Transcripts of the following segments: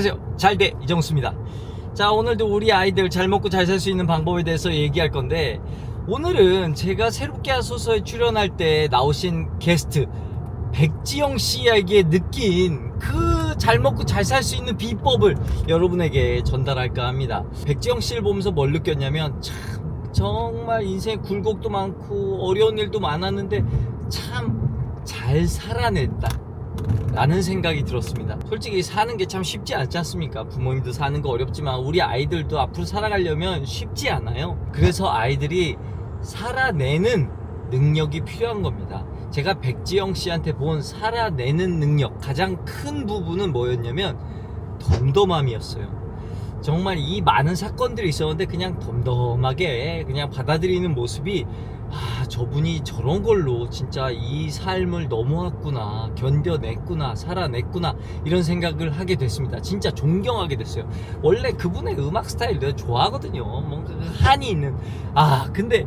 안녕하세요. 잘돼 이정수입니다. 자, 오늘도 우리 아이들 잘 먹고 잘 살 수 있는 방법에 대해서 얘기할 건데 오늘은 제가 새롭게 한 소설에 출연할 때 나오신 게스트 백지영 씨에게 느낀 그 잘 먹고 잘 살 수 있는 비법을 여러분에게 전달할까 합니다. 백지영 씨를 보면서 뭘 느꼈냐면 참 정말 인생 굴곡도 많고 어려운 일도 많았는데 참 잘 살아냈다. 라는 생각이 들었습니다. 솔직히 사는 게 참 쉽지 않지 않습니까? 부모님도 사는 거 어렵지만 우리 아이들도 앞으로 살아가려면 쉽지 않아요. 그래서 아이들이 살아내는 능력이 필요한 겁니다. 제가 백지영 씨한테 본 살아내는 능력 가장 큰 부분은 뭐였냐면 덤덤함이었어요. 정말 이 많은 사건들이 있었는데 그냥 덤덤하게 그냥 받아들이는 모습이 아 저분이 저런 걸로 진짜 이 삶을 넘어왔구나 견뎌냈구나 살아냈구나 이런 생각을 하게 됐습니다. 진짜 존경하게 됐어요. 원래 그분의 음악 스타일 내가 좋아하거든요. 뭔가 그 한이 있는. 아 근데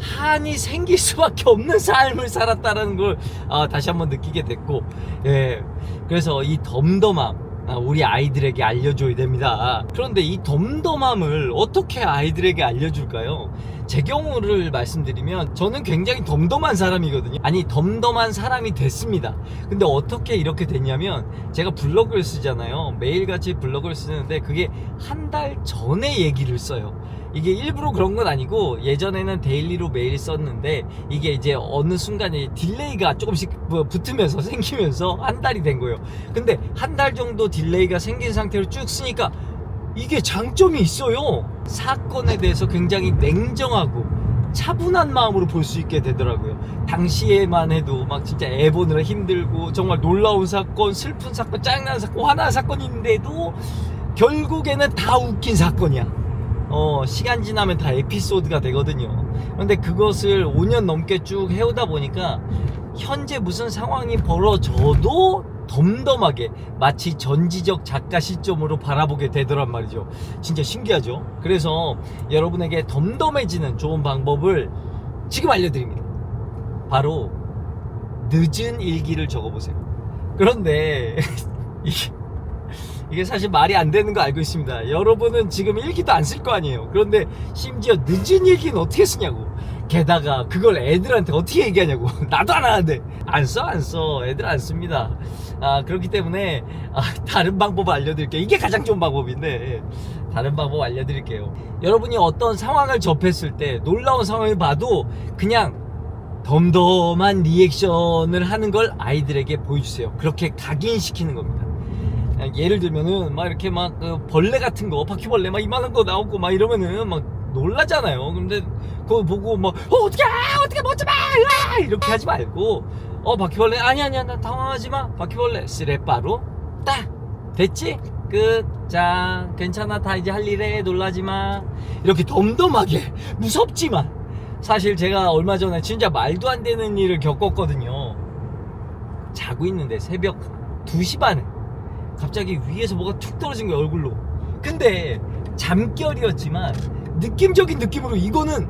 한이 생길 수밖에 없는 삶을 살았다는 걸 아, 다시 한번 느끼게 됐고 예. 그래서 이 덤덤함 아, 우리 아이들에게 알려줘야 됩니다. 그런데 이 덤덤함을 어떻게 아이들에게 알려줄까요? 제 경우를 말씀드리면 저는 굉장히 덤덤한 사람이거든요. 아니 덤덤한 사람이 됐습니다. 근데 어떻게 이렇게 됐냐면 제가 블로그를 쓰잖아요. 매일같이 블로그를 쓰는데 그게 한 달 전에 얘기를 써요. 이게 일부러 그런 건 아니고 예전에는 데일리로 매일 썼는데 이게 이제 어느 순간에 딜레이가 조금씩 뭐 붙으면서 생기면서 한 달이 된 거예요. 근데 한 달 정도 딜레이가 생긴 상태로 쭉 쓰니까 이게 장점이 있어요. 사건에 대해서 굉장히 냉정하고 차분한 마음으로 볼 수 있게 되더라고요. 당시에만 해도 막 진짜 애 보느라 힘들고 정말 놀라운 사건, 슬픈 사건, 짜증나는 사건, 화나는 사건인데도 결국에는 다 웃긴 사건이야. 어, 시간 지나면 다 에피소드가 되거든요. 그런데 그것을 5년 넘게 쭉 해오다 보니까 현재 무슨 상황이 벌어져도 덤덤하게 마치 전지적 작가 시점으로 바라보게 되더란 말이죠. 진짜 신기하죠? 그래서 여러분에게 덤덤해지는 좋은 방법을 지금 알려드립니다. 바로 늦은 일기를 적어보세요. 그런데 이게 사실 말이 안 되는 거 알고 있습니다. 여러분은 지금 일기도 안 쓸 거 아니에요. 그런데 심지어 늦은 일기는 어떻게 쓰냐고. 게다가 그걸 애들한테 어떻게 얘기하냐고. 나도 안 하는데. 안 써, 안 써. 애들 안 씁니다. 아, 그렇기 때문에, 아, 다른 방법 알려드릴게요. 이게 가장 좋은 방법인데, 다른 방법 알려드릴게요. 여러분이 어떤 상황을 접했을 때, 놀라운 상황을 봐도, 그냥 덤덤한 리액션을 하는 걸 아이들에게 보여주세요. 그렇게 각인시키는 겁니다. 예를 들면은 막 이렇게 막그 벌레 같은 거 바퀴벌레 막 이만한 거 나오고 막 이러면은 막 놀라잖아요. 근데 그거 보고 막 어, 어떻게 어떻게 멋져 봐 이렇게 하지 말고 어 바퀴벌레? 아니 아니야 나 당황하지 마. 바퀴벌레. 쓰레빠로? 딱! 됐지? 끝자 괜찮아. 다 이제 할 일에 놀라지 마. 이렇게 덤덤하게. 무섭지만. 사실 제가 얼마 전에 진짜 말도 안 되는 일을 겪었거든요. 자고 있는데 새벽 2시 반에 갑자기 위에서 뭐가 툭 떨어진 거야 얼굴로. 근데 잠결이었지만 느낌적인 느낌으로 이거는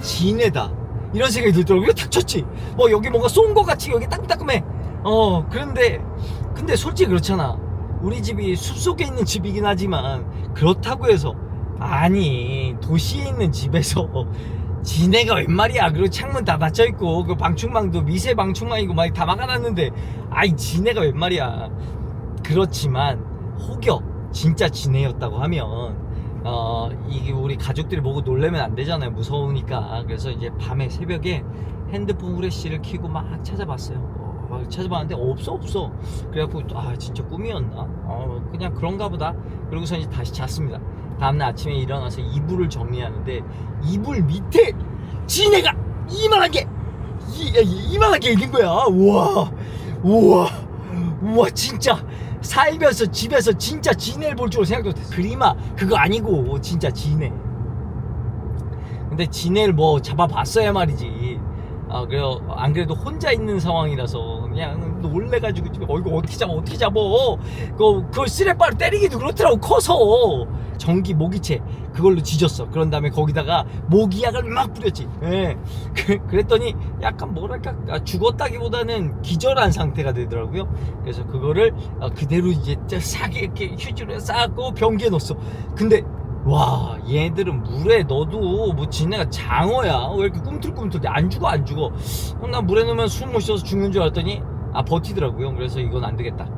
지네다 이런 생각이 들더라고요. 탁 쳤지. 뭐 여기 뭔가 쏜 거 같이 여기 따끔따끔해. 어 그런데 근데 솔직히 그렇잖아. 우리 집이 숲속에 있는 집이긴 하지만 그렇다고 해서 아니 도시에 있는 집에서 지네가 웬 말이야. 그리고 창문 다 닫혀 있고 그 방충망도 미세 방충망이고 막 다 막아놨는데 아이 지네가 웬 말이야. 그렇지만 혹여 진짜 지네였다고 하면 어 이게 우리 가족들이 보고 놀래면 안 되잖아요. 무서우니까. 그래서 이제 밤에 새벽에 핸드폰 후레쉬를 켜고 막 찾아봤어요. 어, 막 찾아봤는데 없어 없어. 그래갖고 아 진짜 꿈이었나? 어 그냥 그런가 보다. 그러고서 이제 다시 잤습니다. 다음날 아침에 일어나서 이불을 정리하는데 이불 밑에 지네가 이만한 게 이, 이- 이만한 게 있는 거야. 우와 우와 우와 진짜 살면서 집에서 진짜 지네를 볼줄 생각도 못했어. 그림아 그거 아니고 진짜 지네 근데 지네를 뭐 잡아봤어야 말이지 아 그래요. 안 그래도 혼자 있는 상황이라서 그냥 놀래가지고 지금 어 이거 어떻게 잡아 어떻게 잡어 그 그걸 쓰레빠로 때리기도 그렇더라고 커서. 전기 모기채. 그걸로 지졌어. 그런 다음에 거기다가 모기약을 막 뿌렸지. 예. 그, 그랬더니 약간 뭐랄까 아, 죽었다기보다는 기절한 상태가 되더라고요. 그래서 그거를 어, 그대로 이제 싸게 이렇게 휴지로 싸고 변기에 넣었어. 근데 와 얘들은 물에 넣어도 뭐 지네가 장어야. 왜 이렇게 꿈틀꿈틀 안 죽어 안 죽어. 그럼 난 물에 넣으면 숨 못 쉬어서 죽는 줄 알았더니 아 버티더라고요. 그래서 이건 안 되겠다.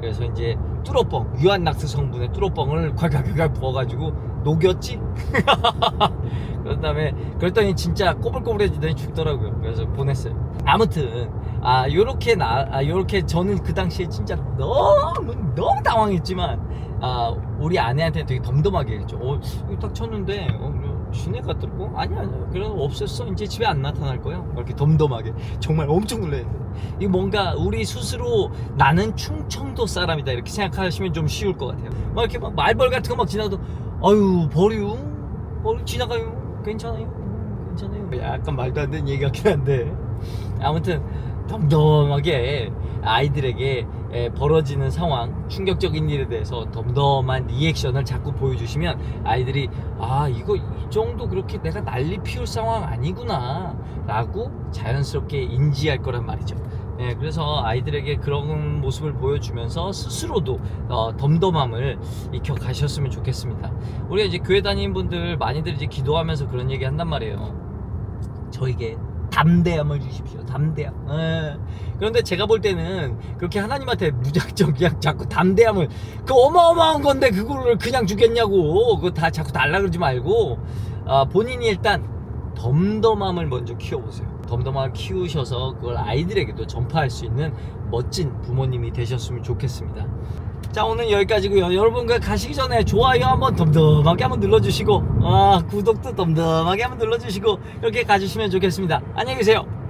그래서 이제 뚜러뻥 유한낙스 성분의 뚜러뻥을 콸콸콸 부어가지고 녹였지? 그런 다음에 그랬더니 진짜 꼬불꼬불해지더니 죽더라고요. 그래서 보냈어요. 아무튼 아 요렇게 나 아, 요렇게 저는 그 당시에 진짜 너무 너무 당황했지만 아 우리 아내한테 되게 덤덤하게 했죠. 어 이거 딱 쳤는데 어 지네 같더라고? 아니 아니 그래도 없었어. 이제 집에 안 나타날 거야. 이렇게 덤덤하게. 정말 엄청 놀랐는데. 이 뭔가 우리 스스로 나는 충청도 사람이다 이렇게 생각하시면 좀 쉬울 것 같아요. 막 이렇게 막 말벌 같은 거 막 지나도 아유 버려 버려 지나가요? 괜찮아요? 음, 괜찮아요? 약간 말도 안 되는 얘기 같긴 한데. 아무튼 덤덤하게 아이들에게 에, 벌어지는 상황 충격적인 일에 대해서 덤덤한 리액션을 자꾸 보여주시면 아이들이 아 이거 이 정도 그렇게 내가 난리 피울 상황 아니구나. 라고 자연스럽게 인지할 거란 말이죠 예, 그래서 아이들에게 그런 모습을 보여주면서 스스로도 어, 덤덤함을 익혀 가셨으면 좋겠습니다 우리가 이제 교회 다니는 분들 많이들 이제 기도하면서 그런 얘기 한단 말이에요 저에게 담대함을 주십시오. 담대함. 예. 그런데 제가 볼 때는 그렇게 하나님한테 무작정 그냥 자꾸 담대함을 그 어마어마한 건데 그거를 그냥 주겠냐고 그거 다 자꾸 달라 그러지 말고 아, 본인이 일단 덤덤함을 먼저 키워보세요. 덤덤함을 키우셔서 그걸 아이들에게도 전파할 수 있는 멋진 부모님이 되셨으면 좋겠습니다. 자 오늘 여기까지고요. 여러분 그 가시기 전에 좋아요 한번 덤덤하게 한번 눌러주시고 아 구독도 덤덤하게 한번 눌러주시고 이렇게 가주시면 좋겠습니다. 안녕히 계세요